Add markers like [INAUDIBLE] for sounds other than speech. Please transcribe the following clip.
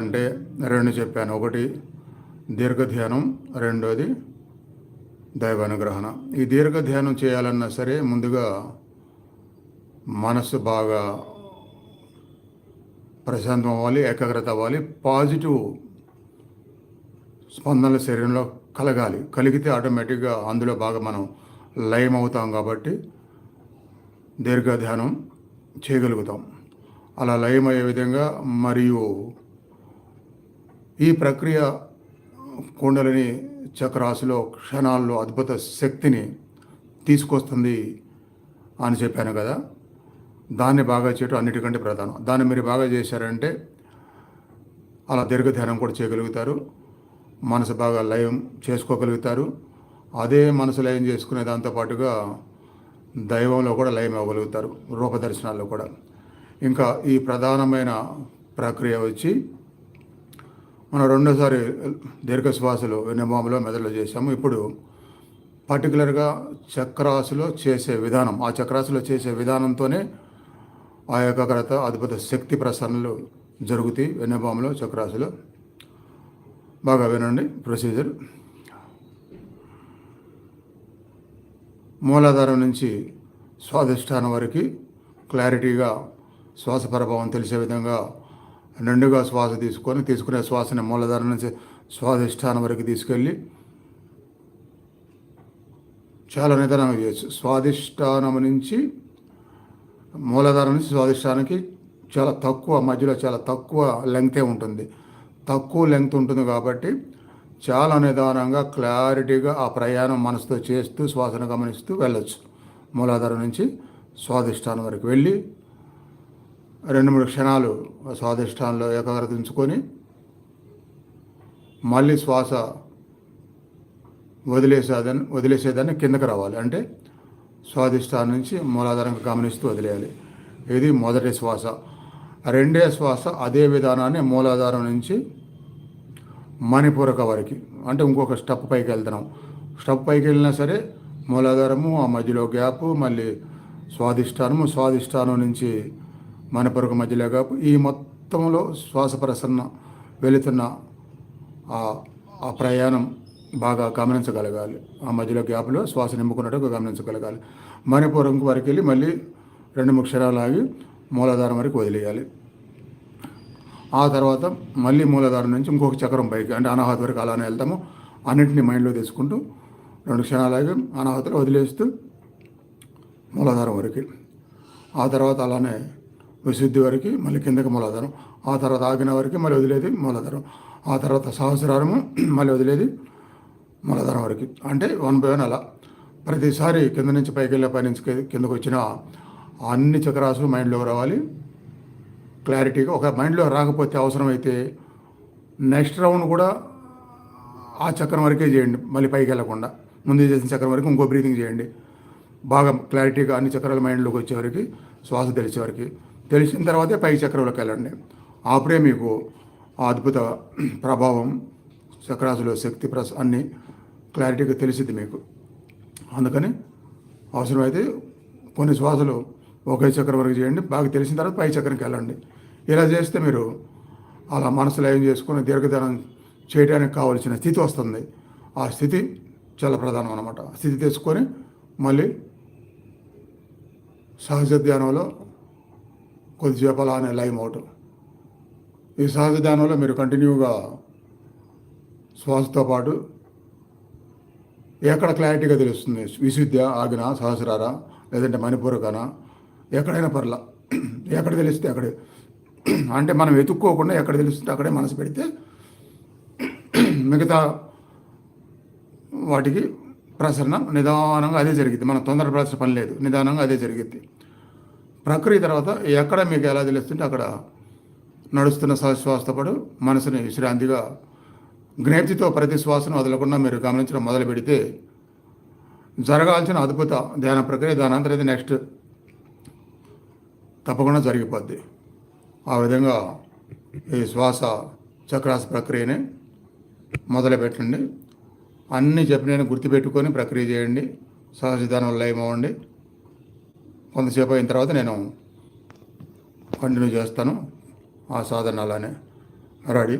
అంటే రెండు చెప్పాను. ఒకటి దీర్ఘధ్యానం రెండోది దైవానుగ్రహణ. ఈ దీర్ఘధ్యానం చేయాలన్నా సరే ముందుగా మనసు బాగా ప్రశాంతం అవ్వాలి ఏకాగ్రత అవ్వాలి పాజిటివ్ స్పందనల శరీరంలో కలగాలి. కలిగితే ఆటోమేటిక్గా అందులో బాగా మనం లయం అవుతాం కాబట్టి దీర్ఘ ధ్యానం చేయగలుగుతాం. అలా లయం అయ్యే విధంగా మరియు ఈ ప్రక్రియ కుండలిని చక్రాసులో క్షణాల్లో అద్భుత శక్తిని తీసుకొస్తుంది అని చెప్పాను కదా. దాన్ని బాగా చేయటం అన్నిటికంటే ప్రధానం. దాన్ని మీరు బాగా చేశారంటే అలా దీర్ఘధ్యానం కూడా చేయగలుగుతారు. మనసు బాగా లయం చేసుకోగలుగుతారు. అదే మనసు లయం చేసుకునే దాంతోపాటుగా దైవంలో కూడా లయం అవ్వగలుగుతారు. రూపదర్శనాల్లో కూడా. ఇంకా ఈ ప్రధానమైన ప్రక్రియ వచ్చి మనం రెండోసారి దీర్ఘ శ్వాసలు వెన్నెమామలో మెదడులో చేసాము ఇప్పుడు పర్టికులర్గా చక్రాసులో చేసే విధానం ఆ చక్రాసులో చేసే విధానంతోనే ఆ ఏకాగ్రత అద్భుత శక్తి ప్రసరణలు జరుగుతాయి వెన్నెబాములో చక్రాసులో. బాగా వినండి ప్రొసీజర్. మూలాధారం నుంచి స్వాధిష్టానం వరకు క్లారిటీగా శ్వాస ప్రభావం తెలిసే విధంగా నిండుగా శ్వాస తీసుకొని తీసుకునే శ్వాసని మూలాధారం నుంచి స్వాధిష్టానం వరకు తీసుకెళ్ళి చాలా నిదానంగా చేయొచ్చు. స్వాధిష్టానం నుంచి మూలధారం నుంచి స్వాధిష్టానానికి చాలా తక్కువ మధ్యలో చాలా తక్కువ లెంగ్తే ఉంటుంది. తక్కువ లెంగ్త్ ఉంటుంది కాబట్టి చాలా నిదానంగా క్లారిటీగా ఆ ప్రయాణం మనసుతో చేస్తూ శ్వాసను గమనిస్తూ వెళ్ళొచ్చు. మూలాధారం నుంచి స్వాధిష్టానం వరకు వెళ్ళి రెండు మూడు క్షణాలు స్వాధిష్టానంలో ఏకాగ్రత ఉంచుకొని మళ్ళీ శ్వాస వదిలేసేదాన్ని వదిలేసేదాన్ని కిందకు రావాలి. అంటే స్వాధిష్టానం నుంచి మూలాధారంగా గమనిస్తూ వదిలేయాలి. ఇది మొదటి శ్వాస. రెండే శ్వాస అదే విధానాన్ని మూలాధారం నుంచి మణిపూరక వరకు. అంటే ఇంకొక స్టెప్ పైకి వెళ్తున్నాం. స్టెప్ పైకి వెళ్ళినా సరే మూలాధారము ఆ మధ్యలో గ్యాప్ మళ్ళీ స్వాధిష్టానము. స్వాధిష్టానం నుంచి మణిపూరక మధ్యలో గ్యాప్ ఈ మొత్తంలో శ్వాస ప్రసరణ వెళుతున్న ఆ ప్రయాణం బాగా గమనించగలగాలి. ఆ మధ్యలో గ్యాప్లో శ్వాస నింపుకున్నట్టుగా గమనించగలగాలి. మణిపూరం వరకు వెళ్ళి మళ్ళీ రెండు మూడు క్షణాలు ఆగి మూలాధారం వరకు వదిలేయాలి. ఆ తర్వాత మళ్ళీ మూలాధారం నుంచి ఇంకొక చక్రం పైకి అంటే అనాహత వరకు అలానే వెళ్తాము. అన్నింటినీ మైండ్లో తీసుకుంటూ రెండు క్షణాలు ఆగి అనాహతలు వదిలేస్తూ మూలాధారం వరకు. ఆ తర్వాత అలానే విశుద్ధి వరకు మళ్ళీ కిందకి మూలాధారం. ఆ తర్వాత ఆగిన వరకు మళ్ళీ వదిలేది మూలాధారం. ఆ తర్వాత సహస్రారము [CLEARS THROAT] మళ్ళీ వదిలేది మూలాధారం వరకు. అంటే వన్ బై వన్ అలా. ప్రతిసారి కింద నుంచి పైకి వెళ్ళే పై నుంచి కిందకు వచ్చిన అన్ని చక్రాసులు మైండ్లోకి రావాలి. క్లారిటీగా ఒక మైండ్లో రాకపోతే అవసరమైతే నెక్స్ట్ రౌండ్ కూడా ఆ చక్రం వరకే చేయండి. మళ్ళీ పైకి వెళ్ళకుండా. ముందు చేసిన చక్రం వరకు ఇంకో బ్రీతింగ్ చేయండి. బాగా క్లారిటీగా అన్ని చక్రాలు మైండ్లోకి వచ్చేవరకు శ్వాస తెలిసేవరకు తెలిసిన తర్వాతే పై చక్రంలోకి వెళ్ళండి అప్పుడే మీకు ఆ అద్భుత ప్రభావం చక్రాసులో శక్తి ప్రస అన్నీ క్లారిటీగా తెలిసింది మీకు. అందుకని అవసరమైతే కొన్ని శ్వాసలు ఒకే చక్రం వరకు చేయండి. బాగా తెలిసిన తర్వాత పై చక్రంకి వెళ్ళండి ఇలా చేస్తే మీరు అలా మనసు లయం చేసుకుని దీర్ఘదనం చేయడానికి కావలసిన స్థితి వస్తుంది. ఆ స్థితి చాలా ప్రధానం అనమాట స్థితి తెచ్చుకొని మళ్ళీ సహజ ధ్యానంలో కొద్దిసేపు అలానే లైమ్ అవటం ఈ సహజ ధ్యానంలో మీరు కంటిన్యూగా శ్వాసతో పాటు ఎక్కడ క్లారిటీగా తెలుస్తుంది? విశుద్ధ ఆగిన సహస్రార? లేదంటే మణిపూరకనా? ఎక్కడైనా పర్ల. ఎక్కడ తెలిస్తే అక్కడే. అంటే మనం వెతుక్కోకుండా ఎక్కడ తెలుస్తుంటే అక్కడే మనసు పెడితే మిగతా వాటికి ప్రసరణ నిదానంగా అదే జరిగింది మనం తొందరపడాల్సిన పని లేదు. నిదానంగా అదే జరిగింది ప్రక్రియ తర్వాత ఎక్కడ మీకు ఎలా తెలుస్తుంటే అక్కడ నడుస్తున్న సహశ్వాసతో మనసుని విశ్రాంతిగా జ్ఞప్తితో ప్రతి శ్వాసను వదలకుండా మీరు గమనించడం మొదలు పెడితే జరగాల్సిన అద్భుత ధ్యాన ప్రక్రియ దానంతరం నెక్స్ట్ తప్పకుండా జరిగిపోద్ది. ఆ విధంగా ఈ శ్వాస చక్రాస ప్రక్రియని మొదలుపెట్టండి అన్నీ చెప్పిన గుర్తుపెట్టుకొని ప్రక్రియ చేయండి. సహజధానం లయం అవ్వండి. కొంతసేపు అయిన తర్వాత నేను కంటిన్యూ చేస్తాను ఆ సాధన అలానే రెడీ.